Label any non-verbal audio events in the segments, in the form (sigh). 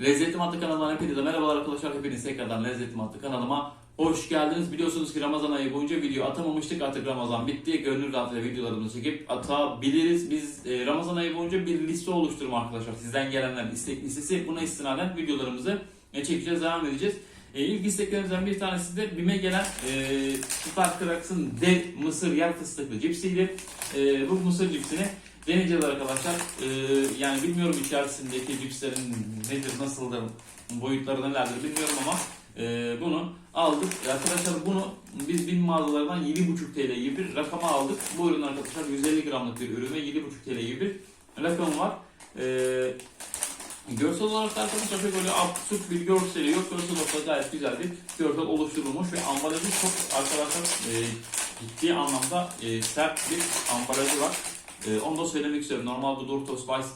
Lezzetli Matlı kanalından hepinize merhabalar arkadaşlar. Hepiniz tekrardan Lezzetli Matlı kanalıma hoş geldiniz. Biliyorsunuz ki Ramazan ayı boyunca video atamamıştık. Artık Ramazan bitti. Gönül rahatlığıyla videolarımızı çekip atabiliriz. Biz e, Ramazan ayı boyunca bir liste oluşturma arkadaşlar. Sizden gelenler istek listesi. Buna istinaden videolarımızı e, çekeceğiz, devam edeceğiz. E, ilk isteklerimizden bir tanesi de BİM'e gelen e, Star Cracks'ın dev mısır yer fıstıklı cipsiydi. E, bu mısır cipsini deneyeceğiz arkadaşlar. E, yani bilmiyorum içerisindeki cipslerin nedir, nasıldır, boyutları nelerdir bilmiyorum ama e, bunu aldık. Arkadaşlar bunu biz BİM mağazalarından 7,5 TL gibi bir rakama aldık. Bu ürün arkadaşlar 150 gramlık bir ürün ve 7,5 TL gibi bir rakam var. E, Görsel olarak da arkadaşlar pek böyle absürt bir görseli yok. Görsel olarak gayet güzel bir görsel oluşturulmuş ve ambalajı çok arkadaşlar e, ciddi anlamda e, sert bir ambalajı var. E, onu da söylemek istiyorum. Normalde Doritos Spice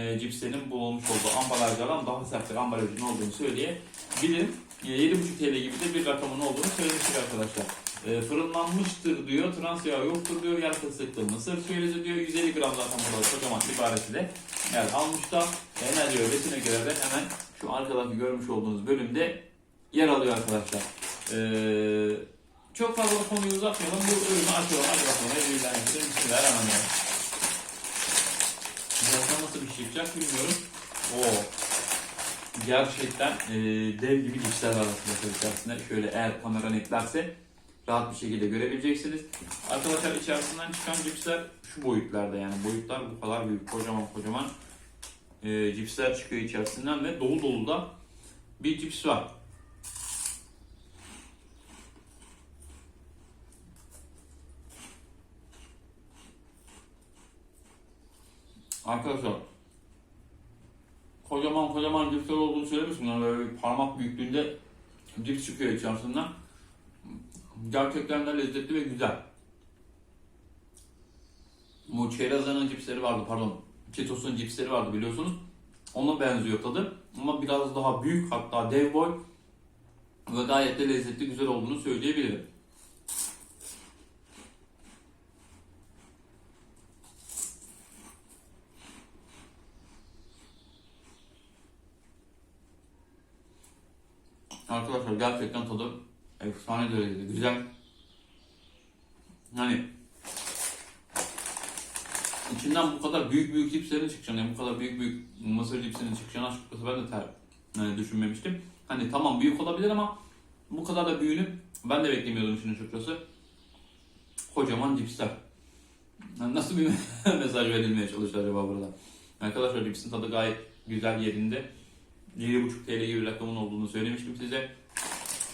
e, cipslerin bulunmuş olduğu ambalajlardan daha sert bir ambalajın olduğunu söyleyebilirim. E, 7,5 TL gibi de bir rakamın olduğunu söylemiştik arkadaşlar. E, fırınlanmıştır diyor, trans yağı yoktur diyor, yer fıstıklı mısır çerezi diyor, 150 gram zaten burada kocaman ibaresi de yer almış da e, ne diyor besine göre de hemen şu arkadaki görmüş olduğunuz bölümde yer alıyor arkadaşlar. E, çok fazla konuyu uzatmayalım, bu ürünü açalım, hadi bakalım, Bismillahirrahmanirrahim, Bismillahirrahmanirrahim. Nasıl bir şey bilmiyorum. Oo. Gerçekten e, dev gibi cipsler var içerisinde. Şöyle eğer kamera netlerse rahat bir şekilde görebileceksiniz. Arkadaşlar içerisinden çıkan cipsler şu boyutlarda yani boyutlar bu kadar büyük kocaman kocaman e, cipsler çıkıyor içerisinden ve dolu dolu da bir cips var. Arkadaşlar kocaman kocaman cipsler olduğunu söylemiştim. Yani böyle bir parmak büyüklüğünde cips çıkıyor içerisinden. Gerçekten de lezzetli ve güzel. Bu çerezanın cipsleri vardı pardon. Cheetos'un cipsleri vardı biliyorsunuz. Ona benziyor tadı. Ama biraz daha büyük hatta dev boy. Ve gayet de lezzetli güzel olduğunu söyleyebilirim. Arkadaşlar gerçekten tadı efsane derecede güzel. Hani içinden bu kadar büyük büyük cipslerin çıkacağını, yani bu kadar büyük büyük mısır cipsinin çıkacağını açıkçası ben de ter, yani düşünmemiştim. Hani tamam büyük olabilir ama bu kadar da büyüğünü ben de beklemiyordum işin açıkçası. Kocaman cipsler. Yani nasıl bir (laughs) mesaj verilmeye çalışıyor acaba burada? Arkadaşlar cipsin tadı gayet güzel yerinde. 7,5 TL gibi bir rakamın olduğunu söylemiştim size.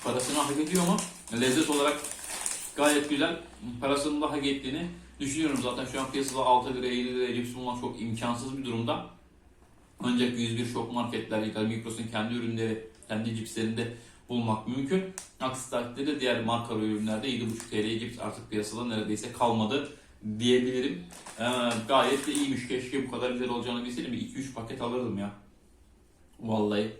Parasını hak ediyor mu? Lezzet olarak gayet güzel. Parasını da hak ettiğini düşünüyorum. Zaten şu an piyasada 6 liraya 7 liraya cips bulmak çok imkansız bir durumda. Ancak 101 şok marketler ya da Migros'un kendi ürünleri, kendi cipslerinde bulmak mümkün. Aksi takdirde diğer marka ürünlerde 7,5 TL cips artık piyasada neredeyse kalmadı diyebilirim. Ee, gayet de iyiymiş. Keşke bu kadar güzel olacağını bilseydim. 2-3 paket alırdım ya. Vallahi.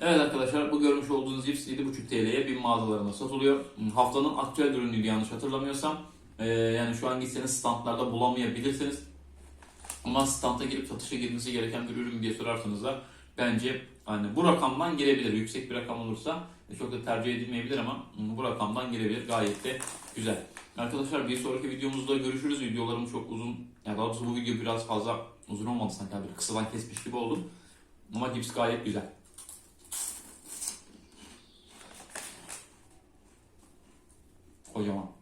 Evet arkadaşlar bu görmüş olduğunuz cips 7,5 TL'ye bir mağazalarında satılıyor. Haftanın aktüel ürünüydü yanlış hatırlamıyorsam. Ee, yani şu an gitseniz standlarda bulamayabilirsiniz. Ama standa girip satışa girmesi gereken bir ürün diye sorarsanız da bence hani bu rakamdan girebilir. Yüksek bir rakam olursa çok da tercih edilmeyebilir ama bu rakamdan girebilir. Gayet de güzel. Arkadaşlar bir sonraki videomuzda görüşürüz. Videolarım çok uzun. Yani daha doğrusu bu video biraz fazla uzun olmadı sanki. Bir kısadan kesmiş gibi oldum. Ama cips gayet güzel. Kocaman.